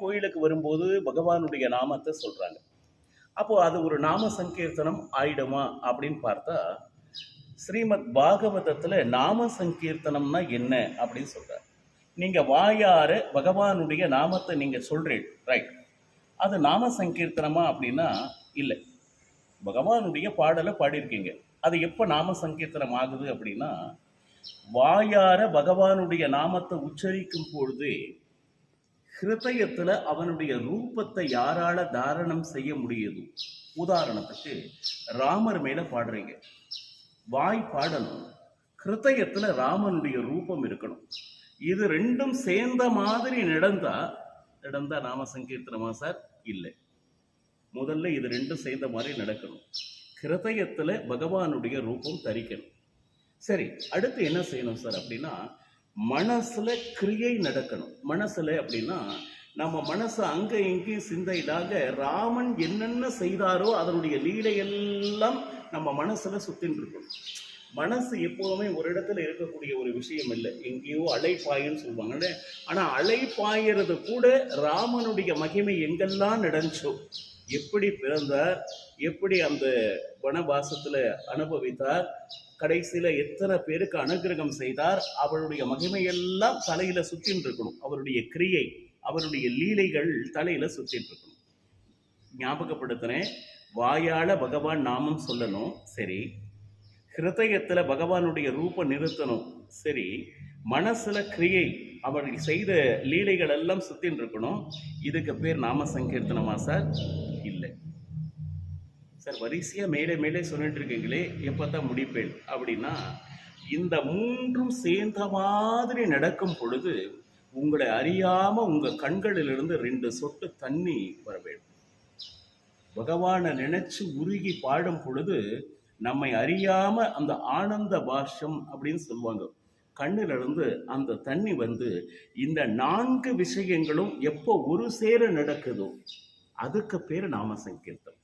கோயிலுக்கு வரும்போது பகவானுடைய நாமத்தை சொல்கிறாங்க அப்போது அது ஒரு நாம சங்கீர்த்தனம் ஆயிடுமா அப்படின்னு பார்த்தா ஸ்ரீமத் பாகவதத்தில் நாம சங்கீர்த்தனம்னா என்ன அப்படின்னு சொல்கிறார் நீங்கள் வாயார பகவானுடைய நாமத்தை நீங்கள் சொல்கிறீங்க ரைட் அது நாம சங்கீர்த்தனமா அப்படின்னா இல்லை. பகவானுடைய பாடலை பாடியிருக்கீங்க. அது எப்போ நாம சங்கீர்த்தனம் ஆகுது அப்படின்னா வாயார பகவானுடைய நாமத்தை உச்சரிக்கும் பொழுது ஹிருதயத்தில் அவனுடைய ரூபத்தை யாரால தாரணம் செய்ய முடியுது? உதாரணத்துக்கு ராமர் மேல பாடுறீங்க. வாய் பாடணும். ஹிருதயத்தில் ராமனுடைய ரூபம் இருக்கணும். இது ரெண்டும் சேர்ந்த மாதிரி நடந்தா நடந்தா நாம சங்கீர்த்தனமா சார்? இல்லை. முதல்ல இது ரெண்டும் சேர்ந்த மாதிரி நடக்கணும். ஹிருதயத்தில் பகவானுடைய ரூபம் தரிக்கணும். சரி அடுத்து என்ன செய்யணும் சார் அப்படின்னா மனசுல கிரியை நடக்கணும். மனசுல அப்படின்னா நம்ம மனசு அங்க இங்கேயும் சிந்தையிடாக ராமன் என்னென்ன செய்தாரோ அதனுடைய லீலையெல்லாம் நம்ம மனசுல சுத்தின்னு இருக்கணும். மனசு எப்போதுமே ஒரு இடத்துல இருக்கக்கூடிய ஒரு விஷயம் இல்லை. எங்கேயோ அலைப்பாயன்னு சொல்லுவாங்கல்ல. ஆனா அலைப்பாயறது கூட ராமனுடைய மகிமை எங்கெல்லாம் நடந்துச்சோ எப்படி பிறந்தார் எப்படி அந்த வனவாசத்தில் அனுபவித்தார் கடைசியில் எத்தனை பேருக்கு அனுகிரகம் செய்தார் அவருடைய மகிமையெல்லாம் தலையில் சுத்தின்னு இருக்கணும். அவருடைய கிரியை அவருடைய லீலைகள் தலையில் சுத்தின்னு இருக்கணும். ஞாபகப்படுத்துகிறேன் வாயால பகவான் நாமம் சொல்லணும். சரி. ஹிருதயத்தில் பகவானுடைய ரூபம் நிறுத்தணும். சரி. மனசுல கிரியை அவர் செய்த லீலைகள் எல்லாம் சுத்தின்னு இருக்கணும் இதுக்கு பேர் நாம சங்கீர்த்தனமா சார்? இல்லை. சார் வரிசையா மேலே மேலே சொல்லிட்டு இருக்கீங்களே எப்பதான் முடிப்பேன்? அப்படின்னா இந்த மூன்றும் சேர்ந்த மாதிரி நடக்கும் பொழுது உங்களை அறியாம உங்க கண்களிலிருந்து ரெண்டு சொட்டு தண்ணி வர வேண்டும். பகவானை நினைச்சு உருகி பாடும் பொழுது நம்மை அறியாம அந்த ஆனந்த பாஷம் அப்படின்னு சொல்லுவாங்க. கண்ணிலிருந்து அந்த தண்ணி வந்து இந்த நான்கு விஷயங்களும் எப்போ ஒரு சேர நடக்குதோ அதுக்கு பேர் நாம சங்கீர்த்தம்.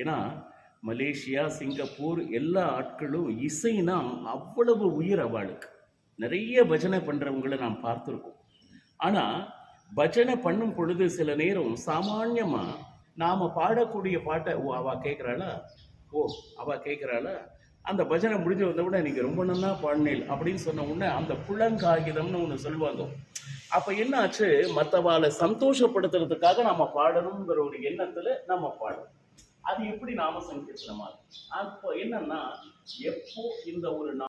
ஏன்னா மலேசியா சிங்கப்பூர் எல்லா ஆட்களும் இசைனா அவ்வளவு உயிர் அவளுக்கு. நிறைய பஜனை பண்ணுறவங்களை நாம் பார்த்துருக்கோம். ஆனால் பஜனை பண்ணும் பொழுது சில நேரம் சாமானியமாக நாம் பாடக்கூடிய பாட்டை ஓ அவ கேட்குறாளா ஓ அவ கேட்குறாளா அந்த பஜனை முடிஞ்சு வந்த உடனே நீங்க ரொம்ப நல்லா பாடினீள் அப்படின்னு சொன்ன உடனே அந்த புலங்காகிதம்னு ஒன்று சொல்லுவாங்க. அப்போ என்ன ஆச்சு மற்றவாளை சந்தோஷப்படுத்துறதுக்காக நம்ம பாடணுங்கிற ஒரு எண்ணத்தில் நம்ம பாடணும். அது எப்படி நாம சங்கீர்த்தனமா அப்போ என்னன்னா எப்போ இந்த ஒரு